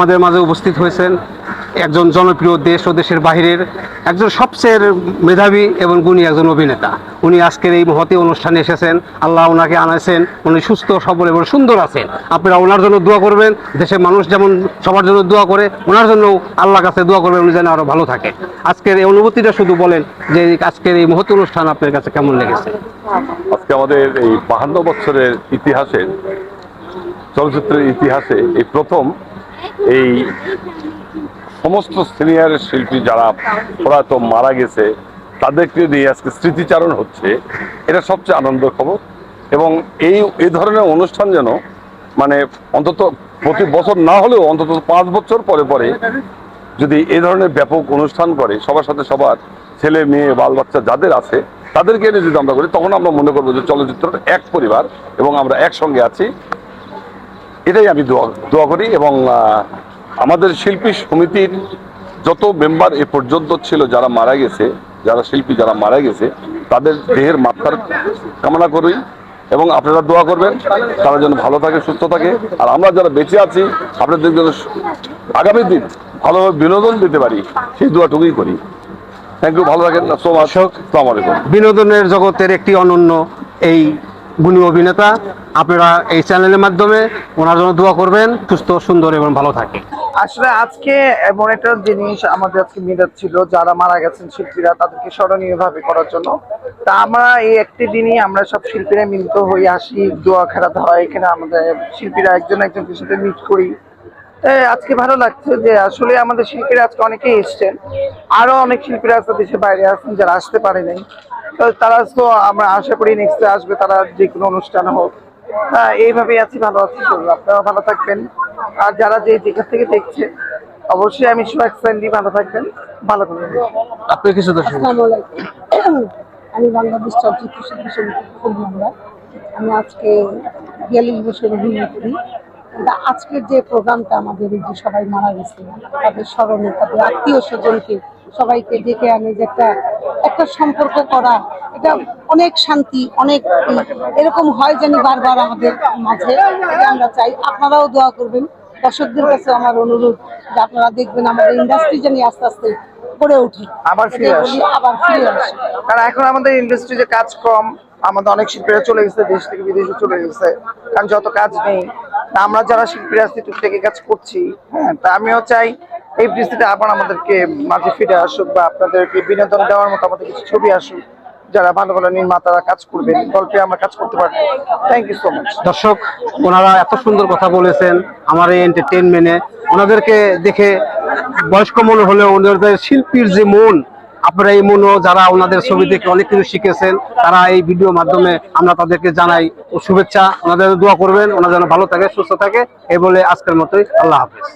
আমাদের মাঝে উপস্থিত হয়েছেন একজন জনপ্রিয় দেশ ও দেশের বাহিরের একজন সবচেয়ে মেধাবী এবং গুণী একজন অভিনেতা। উনি আজকের এই মহতি অনুষ্ঠানে এসেছেন। আল্লাহ ওনাকে আনাইছেন। উনি সুস্থ, সবল এবং সুন্দর আছেন। আপনারা ওনার জন্য দোয়া করবেন। দেশের মানুষ যেমন সবার জন্য দোয়া করে, ওনার জন্য আল্লাহ কাছে দোয়া করবেন। উনি যেন আরও ভালো থাকে। আজকের এই অনুভূতিটা শুধু বলেন যে আজকের এই মহতি অনুষ্ঠান আপনার কাছে কেমন লেগেছে? আজকে আমাদের এই বাহান্ন বছরের ইতিহাসের, চলচ্চিত্রের ইতিহাসে এই প্রথম এই সমস্ত সিনিয়র শিল্পী যারা প্রয়াত মারা গেছে, তাদেরকে নিয়ে আজকে স্মৃতিচারণ হচ্ছে। এটা সবচেয়ে আনন্দ খবর। এবং এই এই ধরনের অনুষ্ঠান যেন মানে অন্তত প্রতি বছর না হলেও অন্তত পাঁচ বছর পরে পরে যদি এ ধরনের ব্যাপক অনুষ্ঠান করে, সবার সাথে সবার ছেলে মেয়ে, বাল বাচ্চা যাদের আছে, তাদেরকে এনে যদি আমরা করি, তখন আমরা মনে করব যে চলচ্চিত্রটা এক পরিবার এবং আমরা একসঙ্গে আছি। এটাই আমি দোয়া দোয়া করি এবং আমাদের শিল্পী সমিতির যত মেম্বার এ পর্যন্ত ছিল যারা মারা গেছে যারা শিল্পী যারা মারা গেছে তাদের দেহের মাত্রার কামনা করি এবং আপনারা দোয়া করবেন তারা যেন ভালো থাকে সুস্থ থাকে। আর আমরা যারা বেঁচে আছি আপনাদের যেন আগামী দিন ভালোভাবে বিনোদন দিতে পারি সেই দোয়াটুকুই করি। থ্যাংক ইউ ভালো থাকেন সো মাচ বিনোদনের জগতের একটি অনন্য এই গুণী অভিনেতা, আপনারা এই চ্যানেলের মাধ্যমে ওনার জন্য দোয়া করবেন, সুস্থ, সুন্দর এবং ভালো থাকে আসলে আজকে এমন একটা জিনিস আমাদের আজকে মিলাদ ছিল, যারা মারা গেছেন শিল্পীরা তাদেরকে স্মরণীয় ভাবে করার জন্য। তা আমরা এই একটি দিনই আমরা সব শিল্পীরা মিলিত হয়ে আসি, দোয়া খেলাতে হয়, এখানে আমাদের শিল্পীরা একজন একজনকে সাথে মিট করি। আজকে ভালো লাগছে যে আসলে আমাদের শিল্পীরা আজকে অনেকেই এসছেন। আরও অনেক শিল্পীরা আছে দেশের বাইরে আছেন যারা আসতে পারে নাই তারা তো আমরা আশা করি নেক্সট আসবে তারা যে কোনো অনুষ্ঠান হোক। হ্যাঁ, এইভাবেই আছি ভালো আছি সবাই। আপনারা ভালো থাকবেন। আর যারা যে যেখান থেকে দেখছে অবশ্যই আমি সোহাগ ফ্রেন্ডলি ভালো থাকবেন। ভালো থাকবেন। আপনি কিছু দর্শক আসসালামু আলাইকুম। আমি বাংলাদেশ চলচ্চিত্র শিল্পী সমিতির ফুল আমি আজকে বিয়াল্লিশ বছর অভিনয় করি। আজকের যে প্রোগ্রামটা আমাদের এই যে সবাই মারা গেছে তাদের স্মরণে তাদের আত্মীয় স্বজনকে সবাইকে ডেকে আনে যে একটা একটা সম্পর্ক করা এটা অনেক শান্তি অনেক এরকম হয় জানি বারবার আমাদের মাঝে এটা আমরা চাই। আপনারাও দোয়া করবেন। দর্শকদের কাছে আমার অনুরোধ যে আপনারা দেখবেন আমাদের ইন্ডাস্ট্রি জানি আস্তে আস্তে গড়ে ওঠে। আবার ফিরে আসে। আবার ফিরে আসে। কারণ এখন আমাদের ইন্ডাস্ট্রিতে কাজ কম আমাদের অনেক শিল্পীরা চলে গেছে দেশ থেকে বিদেশে চলে গেছে। কারণ যত কাজ নেই আমরা যারা শিল্পীরা আছি টুকটাকি কাজ করছি হ্যাঁ তা আমিও চাই এই পরিস্থিতি আবার আমাদেরকে মাঝে ফিরে আসুক বা আপনাদেরকে বিনোদন দেওয়ার মতো আমাদের কিছু ছবি আসুক, যারা ভালো ভালো নির্মাতারা কাজ করবেন, গল্পে আমরা কাজ করতে পারব। থ্যাংক ইউ সো মাচ দর্শক, ওনারা এত সুন্দর কথা বলেছেন আমার এই এন্টারটেনমেন্টে ওনাদেরকে দেখে বয়স্ক মনে হলেও ওনাদের শিল্পীর যে মন আপনারা এই মনো যারা ওনাদের ছবি দেখে অনেক কিছু শিখেছেন, তারা এই ভিডিও মাধ্যমে আমরা তাদেরকে জানাই ও শুভেচ্ছা। ওনাদের দোয়া করবেন, ওনারা যেন ভালো থাকে, সুস্থ থাকে, এই বলে আজকের মতোই আল্লাহ হাফেজ।